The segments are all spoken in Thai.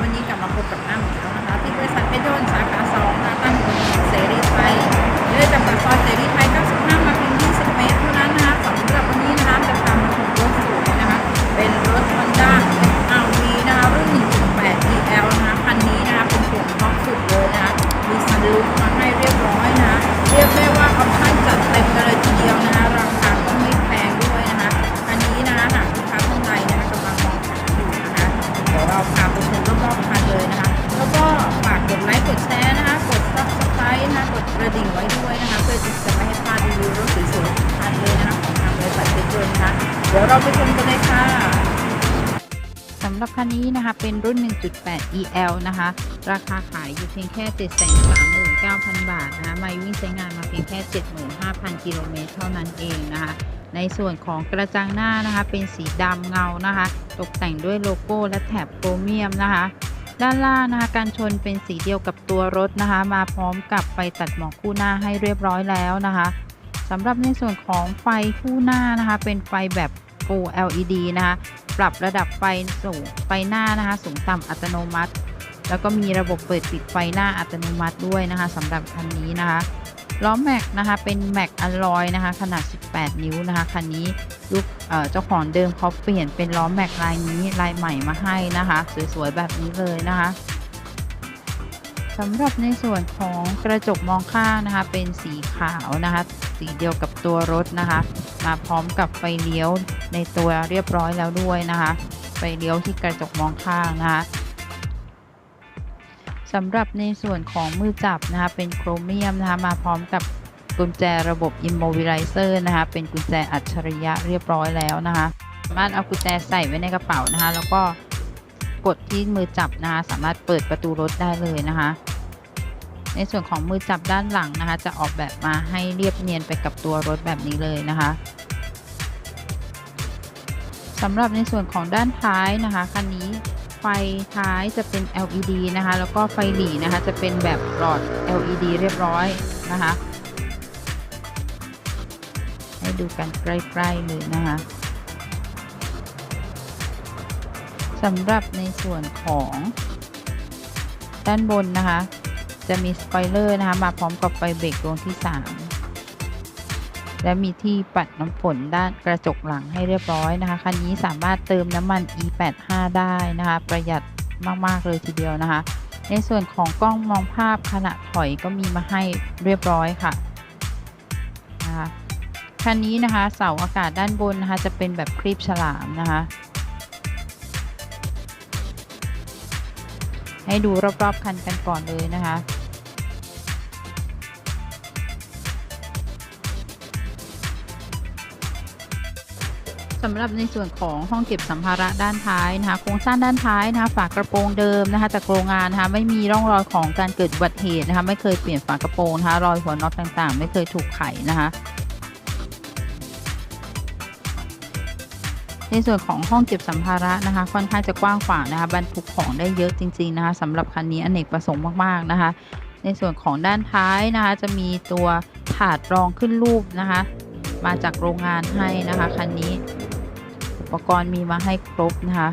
วันนี้กลับมาพบกับอ้ำอีแล้วนะคะ ที่บริษัทเพชรยนต์สาขาสองนะตั้งอยู่เสรีไทยเลยจำกัดซอยเสรี นี้นะคะเป็นรุ่น 1.8 EL นะคะ ราคาขายอยู่เพียงแค่ 739,000 บาทนะคะมาวิ่งใช้งานมาเพียงแค่ 75,000 กิโลเมตรเท่านั้นเองนะคะ ในส่วนของกระจังหน้านะคะ เป็นสีดำเงานะคะ ตกแต่งด้วยโลโก้และแถบโครเมียมนะคะด้านล่างนะคะการชนเป็นสีเดียวกับตัวรถนะคะ มาพร้อมกับไฟตัดหมอกคู่หน้าให้เรียบร้อยแล้วนะคะสำหรับในส่วนของไฟคู่หน้านะคะ เป็นไฟแบบ Full LED นะคะ ปรับระดับไฟสูงไฟหน้านะคะ สูงต่ำอัตโนมัติ แล้วก็มีระบบเปิดปิดไฟหน้าอัตโนมัติด้วยนะคะสำหรับคันนี้นะคะล้อแม็กนะคะ เป็นแม็กอลลอยนะคะ ขนาด 18 นิ้วนะคะ คันนี้ลูกเอ่อเจ้าของเดิมเขาเปลี่ยนเป็นล้อแม็กลายนี้ลายใหม่มาให้นะคะ สวยๆ แบบนี้เลยนะคะสำหรับในส่วนของกระจกมองข้างนะคะ เป็นสีขาวนะคะ สีเดียวกับตัวรถนะคะ มาพร้อมกับไฟเลี้ยวในตัวเรียบร้อยแล้วด้วยนะคะไฟเลี้ยวที่กระจกมองข้างนะคะสำหรับในส่วนของมือจับนะคะเป็นโครเมียมนะคะมาพร้อมกับกุญแจระบบ Immobilizer นะคะเป็นกุญแจอัจฉริยะเรียบร้อยแล้วนะคะสามารถเอากุญแจใส่ไว้ในกระเป๋านะคะแล้วก็กดที่มือจับนะคะสามารถเปิดประตูรถได้เลยนะคะในส่วนของมือจับด้านหลังนะคะ จะออกแบบมาให้เรียบเนียนไปกับตัวรถแบบนี้เลยนะคะ สำหรับในส่วนของด้านท้ายนะคะคันนี้ไฟท้ายจะเป็น LED นะคะ แล้วก็ไฟหลีนะคะจะเป็นแบบหลอด LED เรียบร้อยนะคะ ให้ดูกันใกล้ๆเลยนะคะสำหรับในส่วนของด้านบนนะคะ จะมีสปอยเลอร์นะคะ มาพร้อมกับไฟเบรกดวงที่ 3 และมีที่ปัดน้ำฝนด้านกระจกหลังให้เรียบร้อยนะคะ คันนี้สามารถเติมน้ำมัน E85 ได้นะคะ ประหยัดมากๆเลยทีเดียวนะคะ ในส่วนของกล้องมองภาพขณะถอยก็มีมาให้เรียบร้อยค่ะนะคะคันนี้นะคะเสาอากาศด้านบนนะคะจะเป็นแบบครีบฉลามนะคะ ให้ดูรอบๆคันกันก่อนเลยนะคะ สำหรับในส่วนของห้องเก็บสัมภาระด้านท้ายนะคะ โครงสร้างด้านท้ายนะคะฝากระโปรงเดิมนะคะจากโรงงานนะคะไม่มีร่องรอยของการเกิดอุบัติเหตุนะคะไม่เคยเปลี่ยนฝากระโปรงนะคะรอยหัวน็อตต่างๆ ไม่เคยถูกไขนะคะในส่วนของห้องเก็บสัมภาระนะคะ ค่อนข้างจะกว้างขวางนะคะบรรทุกของได้เยอะจริงๆนะคะสำหรับคันนี้อเนกประสงค์มากๆนะคะ ในส่วนของด้านท้ายนะคะ จะมีตัวถาดรองขึ้นรูปนะคะ มาจากโรงงานให้นะคะคันนี้ อุปกรณ์มีมาให้ครบนะคะ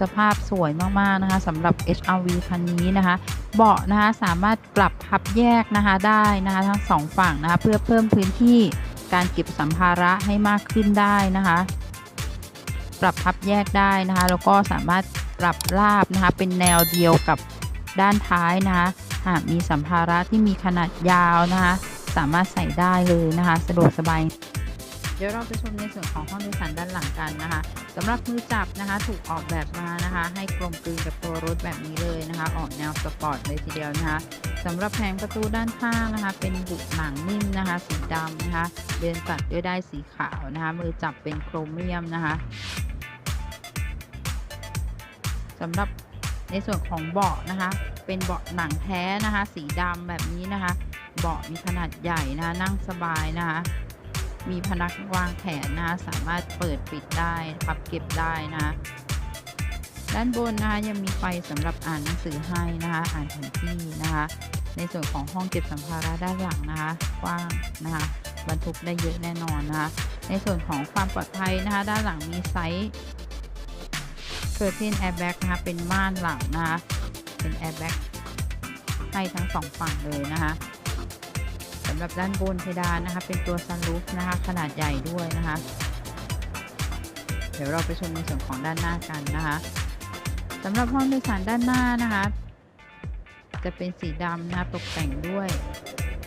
สภาพสวยมาก ๆ นะคะสำหรับ HRV คันนี้นะคะ เบาะนะคะสามารถปรับพับแยกนะคะได้นะคะทั้งสองฝั่งนะคะเพื่อเพิ่มพื้นที่การเก็บสัมภาระให้มากขึ้นได้นะคะ ปรับพับแยกได้นะคะ แล้วก็สามารถปรับราบนะคะ เป็นแนวเดียวกับด้านท้ายนะคะ หากมีสัมภาระที่มีขนาดยาวนะคะ สามารถใส่ได้เลยนะคะ สะดวกสบาย เดี๋ยวเราไปชมในส่วนของห้องโดยสารด้านหลังกันนะคะสำหรับมือจับนะคะ ถูกออกแบบมานะคะ ให้กลมกลืนกับตัวรถแบบนี้เลยนะคะ ออกแนวสปอร์ตเลยทีเดียวนะคะสำหรับแผงประตูด้านข้างนะคะ เป็นบุกหนังนิ่มนะคะ สีดำนะคะ เดินตัดด้วยได้สีขาวนะคะ มือจับเป็นโครเมียมนะคะสำหรับในส่วนของเบาะนะคะ เป็นเบาะหนังแท้นะคะ สีดำแบบนี้นะคะ เบาะมีขนาดใหญ่นะคะนั่งสบายนะคะ มีพนักวางแขนนะคะสามารถเปิดปิดได้พับเก็บได้นะคะด้านบนนะคะยังมีไฟสำหรับอ่านหนังสือให้นะคะอ่านแผนที่นะคะ ในส่วนของห้องเก็บสัมภาระด้านหลังนะคะกว้างนะคะบรรทุกได้เยอะแน่นอนนะคะ ในส่วนของความปลอดภัยนะคะ ด้านหลังมีไซส์เ u r t a i n airbag นะคะเป็นม่านหลังนะคะเป็น airbag ให้ทั้งสองฝั่งเลยนะคะ สำหรับด้านบนเพดานนะคะ เป็นตัวซันรูฟนะคะ ขนาดใหญ่ด้วยนะคะ เดี๋ยวเราไปชมในส่วนของด้านหน้ากันนะคะสำหรับห้องโดยสารด้านหน้านะคะ จะเป็นสีดำนะคะตกแต่งด้วย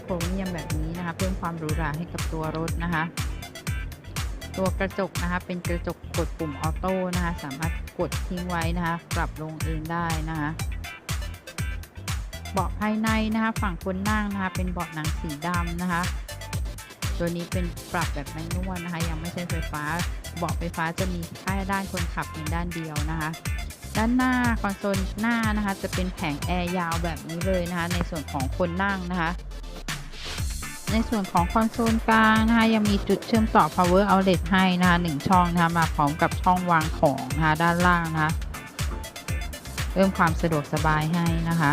โครเมียมแบบนี้นะคะ เพิ่มความหรูหราให้กับตัวรถนะคะ ตัวกระจกนะคะ เป็นกระจกกดปุ่มออโต้นะคะ สามารถกดทิ้งไว้นะคะ ปรับลงเองได้นะคะ เบาะภายในนะคะ ฝั่งคนนั่งนะคะ เป็นเบาะหนังสีดำนะคะ ตัวนี้เป็นปรับแบบแมนนวลนะคะ ยังไม่ใช่ไฟฟ้า เบาะไฟฟ้าจะมีแค่ด้านคนขับเพียงด้านเดียวนะคะ ด้านหน้าคอนโซลหน้านะคะ จะเป็นแผงแอร์ยาวแบบนี้เลยนะคะ ในส่วนของคนนั่งนะคะในส่วนของคอนโซลกลางนะคะยังมีจุดเชื่อมต่อ power outlet ให้นะคะหนึ่งช่องนะคะมาพร้อมกับช่องวางของนะคะด้านล่างนะคะเพิ่มความสะดวกสบายให้นะคะ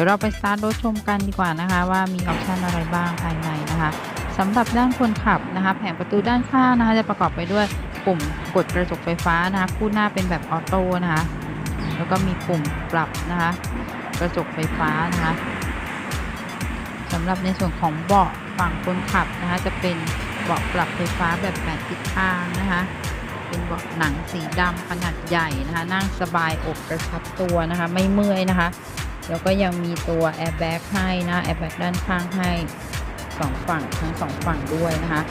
ดี๋ยวเราไปสตาร์ทรถชมกันดีกว่านะคะ ว่ามีออปชันอะไรบ้างภายในนะคะสำหรับด้านคนขับนะคะ แผงประตูด้านข้างนะคะจะประกอบไปด้วยปุ่มกดกระจกไฟฟ้านะคะคู่หน้าเป็นแบบออโต้นะคะ แล้วก็มีปุ่มปรับนะคะ กระจกไฟฟ้านะคะสำหรับในส่วนของเบาะฝั่งคนขับนะคะ จะเป็นเบาะปรับไฟฟ้าแบบแปดทิศทางนะคะเป็นเบาะหนังสีดำขนาดใหญ่นะคะ นั่งสบายอกกระชับตัวนะคะ ไม่เมื่อยนะคะ แล้วก็ยังมีตัวแอร์แบ็กให้นะแอร์แบ็กด้านข้างให้สองฝั่งทั้งสองฝั่งด้วยนะคะ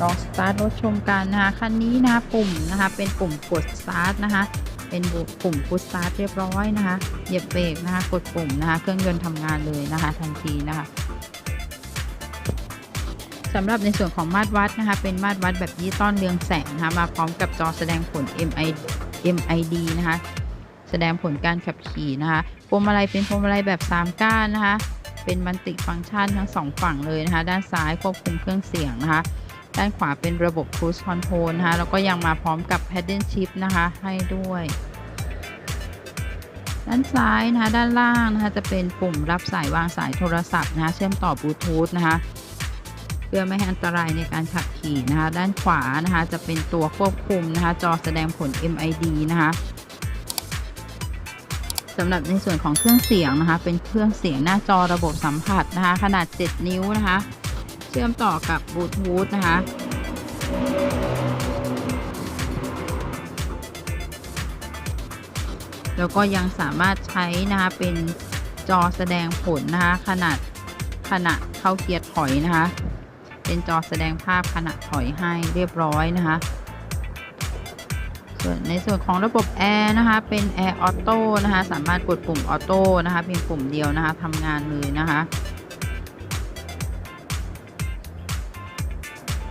ลองสตาร์ทรถชมกันนะคะคันนี้นะปุ่มนะคะเป็นปุ่มกดสตาร์ทนะคะเป็นปุ่มพุชสตาร์ทเรียบร้อยนะคะ เหยียบเบรกนะคะ กดปุ่มนะคะ เครื่องยนต์ทำงานเลยนะคะทันทีนะคะสำหรับในส่วนของมาตรวัดนะคะ เป็นมาตรวัดแบบดิจิตอลเรืองแสงนะคะ มาพร้อมกับจอแสดงผล MI MID นะคะ แสดงผลการขับขี่นะคะพวงมาลัยเป็นพวงมาลัยแบบ3ก้านนะคะเป็นมัลติฟังก์ชันทั้ง 2 ฝั่งเลยนะคะ ด้านซ้ายควบคุมเครื่องเสียงนะคะ ด้านขวาเป็นระบบ Cruise Control นะคะแล้วก็ยังมาพร้อมกับ Paddle Shift นะคะให้ด้วย ด้านซ้ายนะคะด้านล่างนะคะจะเป็นปุ่มรับสายวางสายโทรศัพท์นะคะเชื่อมต่อบลูทูธนะคะเพื่อไม่ให้อันตรายในการขับขี่นะคะ ด้านขวานะคะจะเป็นตัวควบคุมนะคะ จอแสดงผล MID นะคะ สำหรับในส่วนของเครื่องเสียงนะคะ เป็นเครื่องเสียงหน้าจอระบบสัมผัสนะคะ ขนาด 7 นิ้วนะคะ เชื่อมต่อกับบลูทูธนะคะแล้วก็ยังสามารถใช้นะคะ เป็นจอแสดงผลนะคะ ขนาดขณะเข้าเกียร์ถอยนะคะ เป็นจอแสดงภาพขณะถอยให้เรียบร้อยนะคะ ส่วนในส่วนของระบบแอร์นะคะ เป็นแอร์ออโต้นะคะ สามารถกดปุ่มออโต้นะคะเพียงปุ่มเดียวนะคะทำงานเลยนะคะ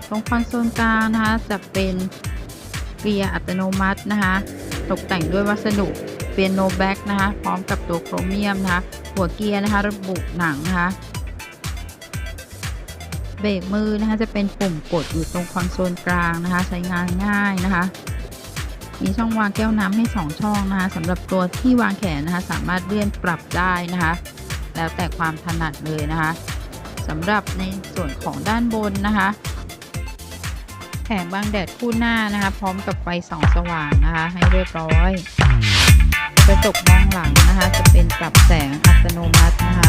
ตรงคอนโซลกลางนะคะ จะเป็นเกียร์อัตโนมัตินะคะ ตกแต่งด้วยวัสดุเปียโนแบ็กนะคะ พร้อมกับตัวโครเมียมนะคะ หัวเกียร์นะคะ ระบุหนังนะคะเบรกมือนะคะจะเป็นปุ่มกดอยู่ตรงคอนโซลกลางนะคะ ใช้งานง่ายนะคะ มีช่องวางแก้วน้ำให้ 2 ช่องนะคะสำหรับตัวที่วางแขนนะคะสามารถเลื่อนปรับได้นะคะ แล้วแต่ความถนัดเลยนะคะสำหรับในส่วนของด้านบนนะคะ แผงบังแดดคู่หน้านะคะ พร้อมกับไฟสองสว่างนะคะ ให้เรียบร้อย กระจกมองหลังนะคะ จะเป็นปรับแสงอัตโนมัตินะคะ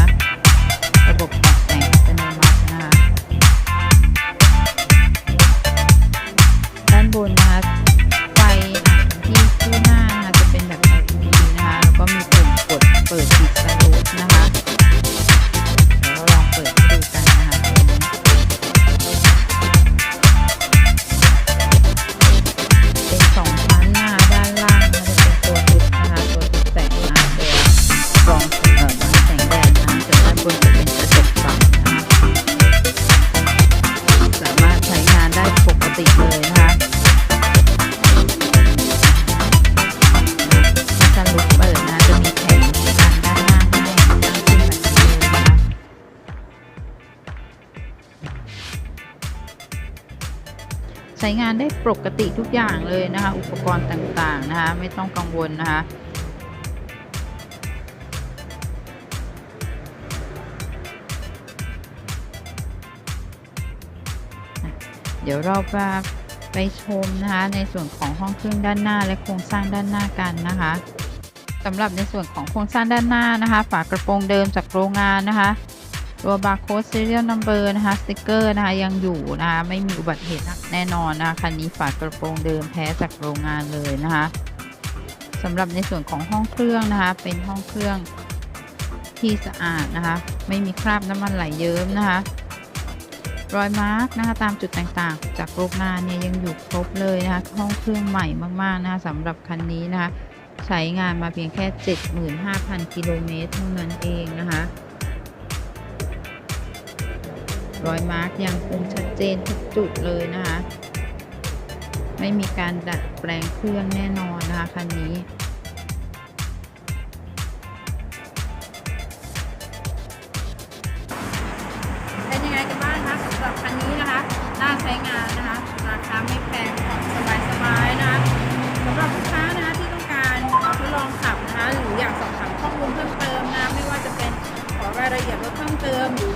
ใช้งานได้ปกติทุกอย่างเลยนะคะ อุปกรณ์ต่างๆนะคะ ไม่ต้องกังวลนะคะเดี๋ยวเราไปไปชมนะคะในส่วนของห้องเครื่องด้านหน้าและโครงสร้างด้านหน้ากันนะคะสำหรับในส่วนของโครงสร้างด้านหน้านะคะ ฝากระโปรงเดิมจากโรงงานนะคะ ตัวบาร์โค้ด serial number นะคะสติกเกอร์นะคะยังอยู่นะคะไม่มีอุบัติเหตุแน่นอนนะคะคันนี้ฝากระโปรงเดิมแท้จากโรงงานเลยนะคะสำหรับในส่วนของห้องเครื่องนะคะเป็นห้องเครื่องที่สะอาดนะคะไม่มีคราบน้ำมันไหลเยิ้มนะคะรอยมาร์กนะคะตามจุดต่างๆ จากโรงงานเนี่ยยังอยู่ครบเลยนะคะห้องเครื่องใหม่มากๆนะคะสำหรับคันนี้นะคะใช้งานมาเพียงแค่ 75,000 กิโลเมตรเท่านั้นเองนะคะ รอยมาร์กยังคงชัดเจนทุกจุดเลยนะคะ ไม่มีการดัดแปลงเครื่องแน่นอนนะคะคันนี้เป็นยังไงกันบ้างคะสำหรับคันนี้นะคะน่าใช้งานนะคะราคาไม่แพงผ่อนสบายๆนะคะสำหรับลูกค้านะคะที่ต้องการมาทดลองขับนะคะหรืออยากสอบถามข้อมูลเพิ่มเติมนะไม่ว่าจะเป็นขอรายละเอียดรถเพิ่มเติมหรือ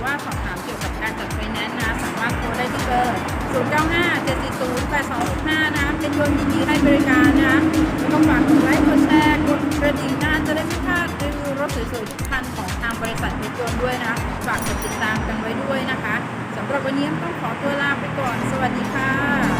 095 740 8265นะคะเป็นยนต์ยินดีให้บริการนะคะแล้วก็ฝากกดไลค์กดแชร์กดกระดิ่งนะจะได้ไม่พลาดรีวิวรถสวยๆทุกคันของทางบริษัทเพชรยนต์ด้วยนะฝากกดติดตามกันไว้ด้วยนะคะสำหรับวันนี้ต้องขอตัวลาไปก่อน สวัสดีค่ะ